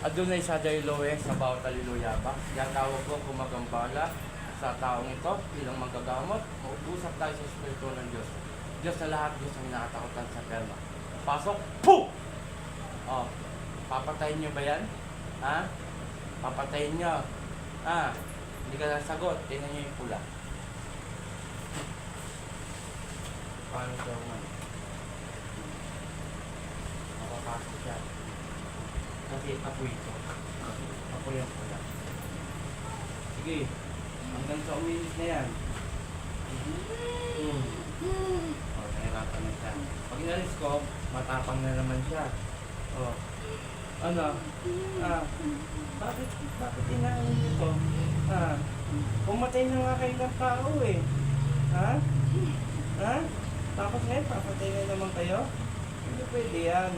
Adunay sa Dailoe sa bawat aliluyaba. Yan tawag ko kumagambala sa taong ito bilang manggagamot. Maubusap tayo sa Espiritu ng Diyos. Diyos na lahat, Diyos ang nakatakutan sa perma. Pasok, po! Oh, papatayin nyo ba yan? Ha? Papatayin nyo. Ah, hindi ka nasagot. Tingnan nyo yung pula. Paano daw man? Makapasok siya. Kasi apoy ito. Apoy ang pula. Sige. Hanggang sa uminis na yan. Hmm. Oh, nahirapan na siya. Pag inalis ko, matapang na naman siya. Oh. Ano? Ah. Bakit? Bakit inaano niyo to? Ah. Pumatay na nga kayo ng tao eh. Ha? Ha? Tapos ngayon, papatay na naman kayo? Hindi pwede yan.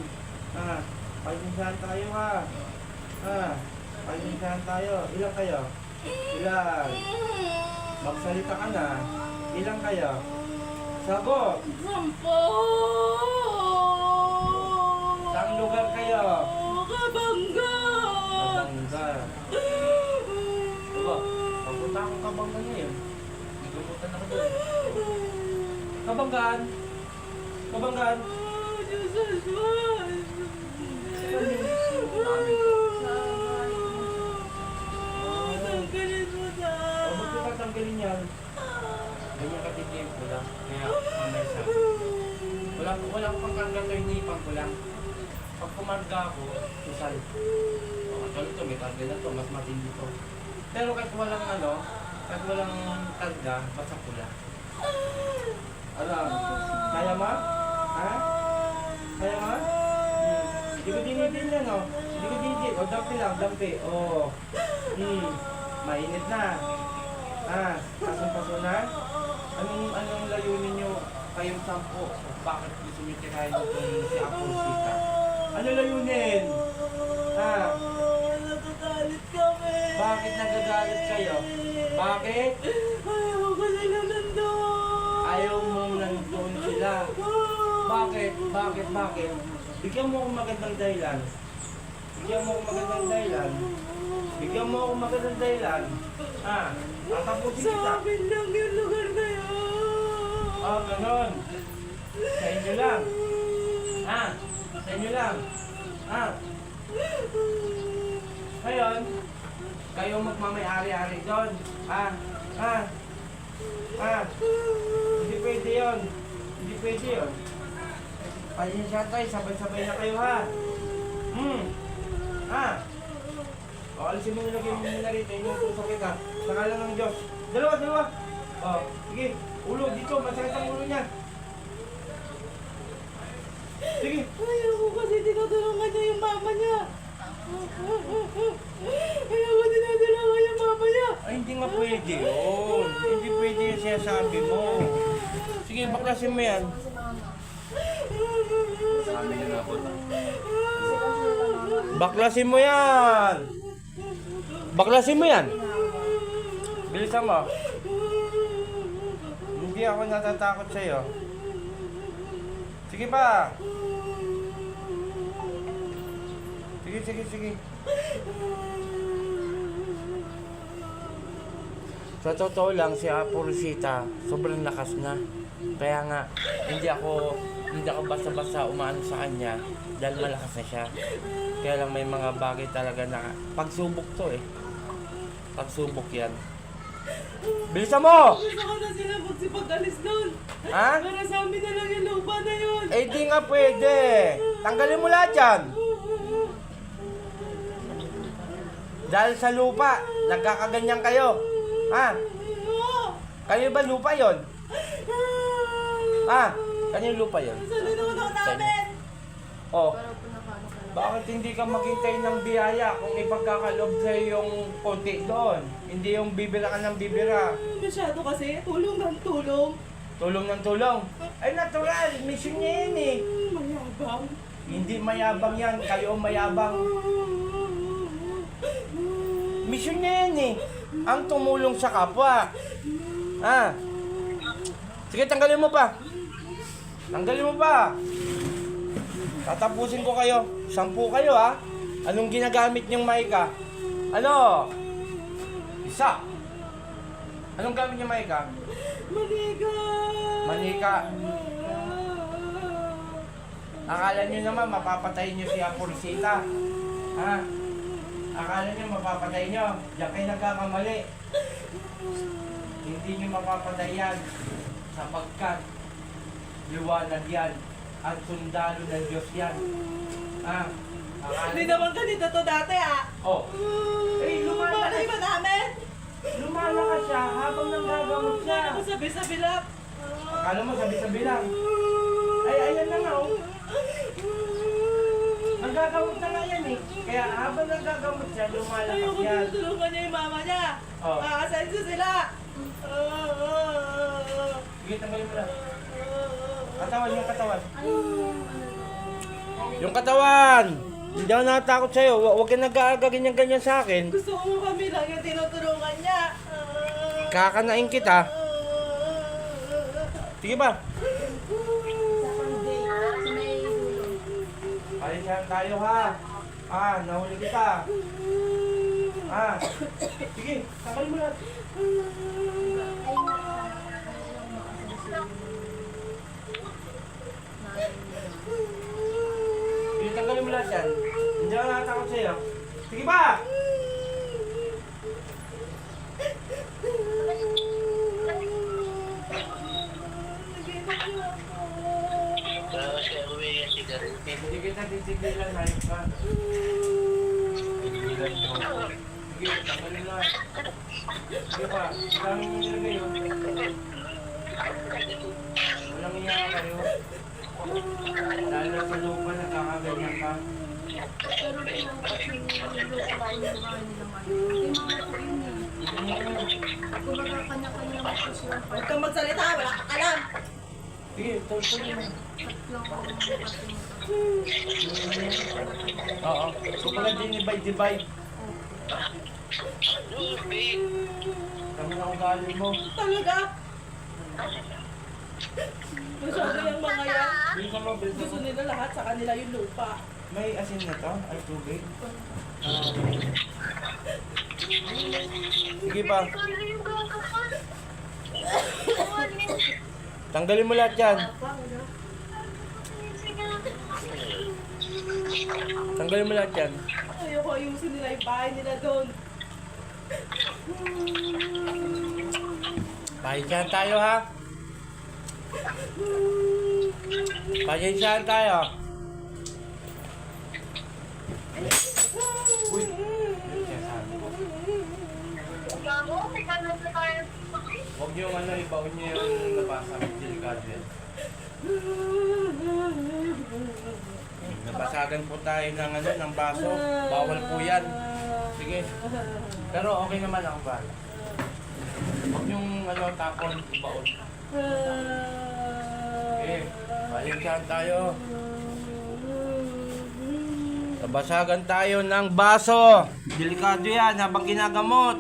Ah. Pagsinsahan tayo ha. Ah. Pagsinsahan tayo. Ilang kayo? Ilang? Magsalita ka na. Ilang kayo? Sagot! Sampo! Saan lugar kayo? Kabangga! Kabangga. Diba? Papunta akong Kabangga ngayon. Nagumutan ako doon. Kabanggaan. Kabanggaan. Tanggalin mo na! O, ba't ko tatanggalin yan? Ganyan katikim ko. Kaya, mamaya sa pangkanggat ko, inipang ko lang. Pag kumarga ako, susal. O, actually ito, may karga to, mas matindi to. Pero kahit walang ano, kahit walang karga, basta pula. Ano? Kaya ma? Ha? Kaya ma? Hindi ko dinidin yan, oh. Hindi ko dinidin. O, dampi lang, dampi. O. Hmm. Mainit na. Ah, pasong-paso na? Anong, anong layunin nyo kayong sampo? Bakit gusto nyo tirahin itong si Apolsita? Ano layunin? Ah, Natatalit kami! bakit nagagalit kayo? Bakit? Ayaw ko sila nandun! Ayaw mong nandun sila. Bakit? Bakit? Bakit? Bigyan mo akong magandang dahilan. Bigyan mo akong magandang dahilan. Bigyan mo akong magandang dahilan. Ah, tatapusin Sa kita. amin lang yung lugar na yun! Ah, ganon. Sa inyo lang. Ah, sa inyo lang. Ah, ngayon, kayo magmamayari-ari doon. Ah, ah, ah. Hindi pwede yun. Hindi pwede yun. Pasensya tayo, sabay-sabay na kayo ha. Hmm. Ah. O, alisin mo nilagay mo muna rito, inutuso kita. Sa ngalan ng Diyos. Dalawa, dalawa. O, sige. Ulo, dito, masakit ang ulo niya. Sige. Ayaw ko kasi tinutulungan niya yung mama niya! Ayaw ko tinutulungan yung mama niya! Ay, hindi nga pwede yun. Hindi pwede yung sinasabi mo. Sige, baklasin mo yan. Sabi niyo na po. Baklasin mo yan! Baklasin mo yan! Bilisan mo. Hindi ako natatakot sa'yo. Sige pa! Sige, sige, sige. Sa totoo lang, si Apo Rosita, sobrang lakas na. Kaya nga, hindi ako hindi ako basta-basta umaano sa kanya dahil malakas na siya. Kaya lang may mga bagay talaga na pagsubok to eh. Pagsubok yan. Bilisan mo! Ko na sila magsipag-alis nun! Ha? Para sa amin na lang yung lupa na yun! Eh di nga pwede. Tanggalin mo lahat yan. Dahil sa lupa, nagkakaganyan kayo. Ha? Kayo ba lupa yon? Ha? Kanyo lupa yon? Sa ninuno namin! Oh. Bakit hindi ka maghintay ng biyaya kung ipagkakalob sa yung konti doon? Hindi yung bibira ka ng bibira. Masyado kasi, tulong ng tulong. Tulong ng tulong. Ay natural, mission niya yan eh. Mayabang. Hindi mayabang yan, kayo ang mayabang. Mission niya yan eh. Ang tumulong sa kapwa. Ah. Sige, tanggalin mo pa. Tanggalin mo pa. Tatapusin ko kayo. Sampu kayo ha. Anong ginagamit niyong maika? Ano? Isa. Anong gamit niyong maika? Manika! Manika. Akala niyo naman mapapatay niyo si Apursita. Ha? Akala niyo mapapatay niyo. Diyan kayo nagkakamali. Hindi niyo mapapatay yan. Sapagkat liwanag yan. At sundalo ng Diyos yan. Ha? Akala Hindi naman ganito to dati ah. Oh, Eh, lumalakas. Malay ba namin? lumalakas siya habang nanggagamot siya. Ako sabi-sabi lang. Akala mo sabi-sabi lang. Ay, ayan na nga oh. Nagagamot na nga yan eh. Kaya habang nagagamot siya, lumalakas Ayoko yan. tinutulungan niya yung mama niya. Oh. Aasenso sila. Sige, tanggalin mo na. Katawan, yung katawan. Yung katawan! Hindi ako natatakot sa'yo. Hu- Huwag ka nag-aaga ganyan-ganyan sa akin. Gusto ko kami lang yung tinutulungan niya. Kakanain kita. Sige ba? Palisan tayo ha. Ah, nahuli kita. Ah. Sige, tanggalin mo na. Lahat yan. Hindi ako nakatakot sa'yo. Sige ba? Tapos kaya uwi yung sigaret. Hindi kita titigilan, hayop ka. Pinigilan ko. Sige, tanggalin na. Sige pa, maraming nilagay yun. Walang iya kayo. Na sa lupa, nagkakaganyan ka. Huwag kang magsalita, wala kang alam. Sige, tuloy mo. Oo. So pala. Stupid! Kami na ugali mo. Talaga? Masyado yung mga Gusto nila lahat sa kanila yung lupa. May asin na to? Ay, tubig? Sige pa. Tanggalin mo lahat yan. Tanggalin mo lahat yan. Ayoko ayusin nila yung bahay nila doon. Pasensyahan tayo ha. Pasensyahan tayo. Uy. Huwag niyo ano, ibaon niyo yung nabasa ng delikado yan. Nabasagan po tayo ng ano, ng baso. Bawal po yan. Sige. Pero okay naman ako ba? Huwag yung ano, tapon, ibaon. Okay, pasensyahan tayo. Nabasagan tayo ng baso. Delikado yan habang ginagamot.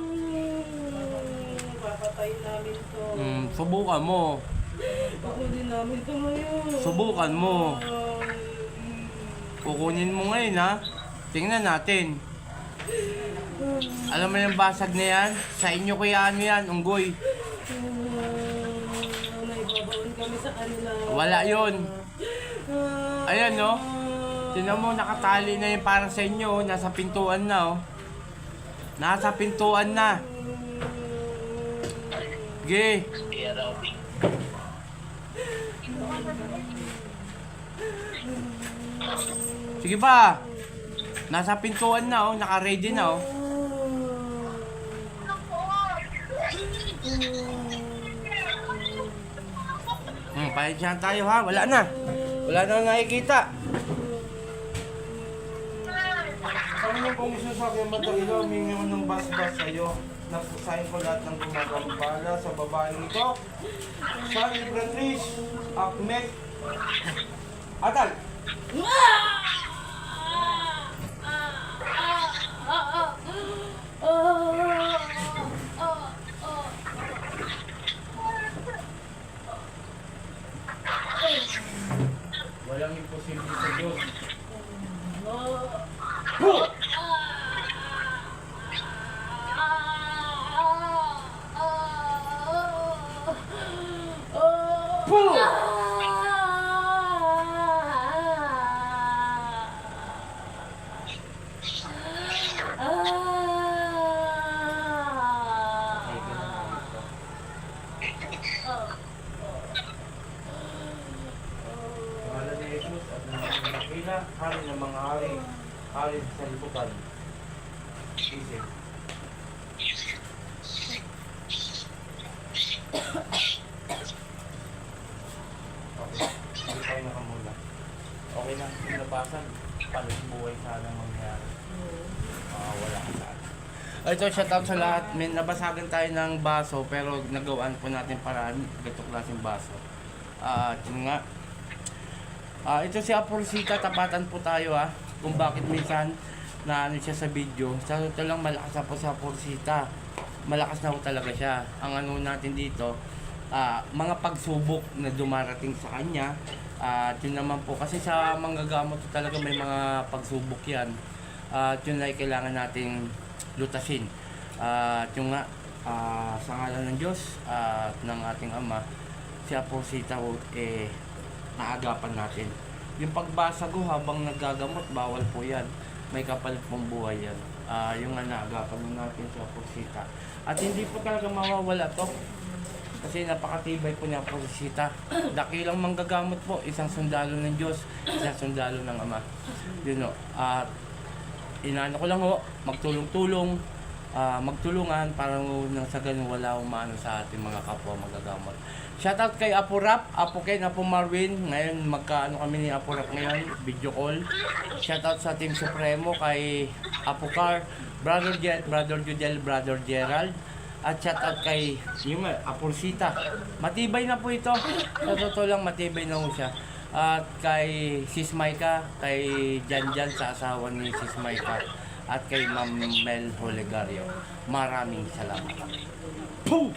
Papatayin namin to. Hmm, subukan mo. Kukunin namin to ngayon. Subukan mo. Kukunin mo ngayon ha. Tingnan natin. Alam mo yung basag na yan? Sa inyo kuya ano yan, unggoy. Sa kanila. Wala yun. Ayan no. Tingnan mo, nakatali na yung para sa inyo. oh. Nasa pintuan na oh. Nasa pintuan na. Sige. Sige ba? Nasa pintuan na oh. Naka-ready na oh. Pasensyahan tayo ha. Wala na. Wala na nakikita. Sabi mo kung isasakyan mo ito, ilo, humingi mo ng bas-bas sa'yo. Napusahin ko lahat ng gumagambala sa babaeng ito. Sa Ibratrice, Ahmed, Atal! Pull! hari ng mga hari, hari sa liputan. Pinabasan. Palit buhay sana mangyari. Makawala ka sa atin. Ito, shoutout sa lahat. May nabasagan tayo ng baso pero nagawaan po natin paraan. Ganito klaseng baso. Ah, yun nga. Ah, ito si Aporsita, tapatan po tayo ah. Kung bakit minsan na ano siya sa video. Sa totoo lang malakas na po si Aporsita. Malakas na po talaga siya. Ang ano natin dito, ah, mga pagsubok na dumarating sa kanya. At yun naman po, kasi sa manggagamot po talaga may mga pagsubok yan. At yun ay kailangan nating lutasin. At yung nga, ah, sa ngalan ng Diyos at ng ating Ama, si Aporsita ho, eh, naagapan natin. Yung pagbasa ko habang nagagamot, bawal po yan. May kapalit pong buhay yan. Ah, yung nga naagapan natin sa Aporsita. At hindi po talaga mawawala to. Kasi napakatibay po niya Aporsita. Dakilang manggagamot po, isang sundalo ng Diyos, isang sundalo ng Ama. Yun o. At inaano ko lang ho, magtulong-tulong, ah, magtulungan para nang sa ganun wala umano sa ating mga kapwa magagamot. Shoutout kay Apo Rap, Apo Ken, Apo Marvin. Ngayon magkaano kami ni Apo Rap ngayon, video call. Shoutout sa Team Supremo kay Apo Car, Brother Jet, Brother Judel, Brother Gerald. At shoutout kay yung nga, Aporsita. Matibay na po ito. Sa totoo lang matibay na po siya. At kay Sis Maika, kay Jan Jan sa asawa ni Sis Maika. At kay Ma'am Mel Olegario. Maraming salamat. Boom!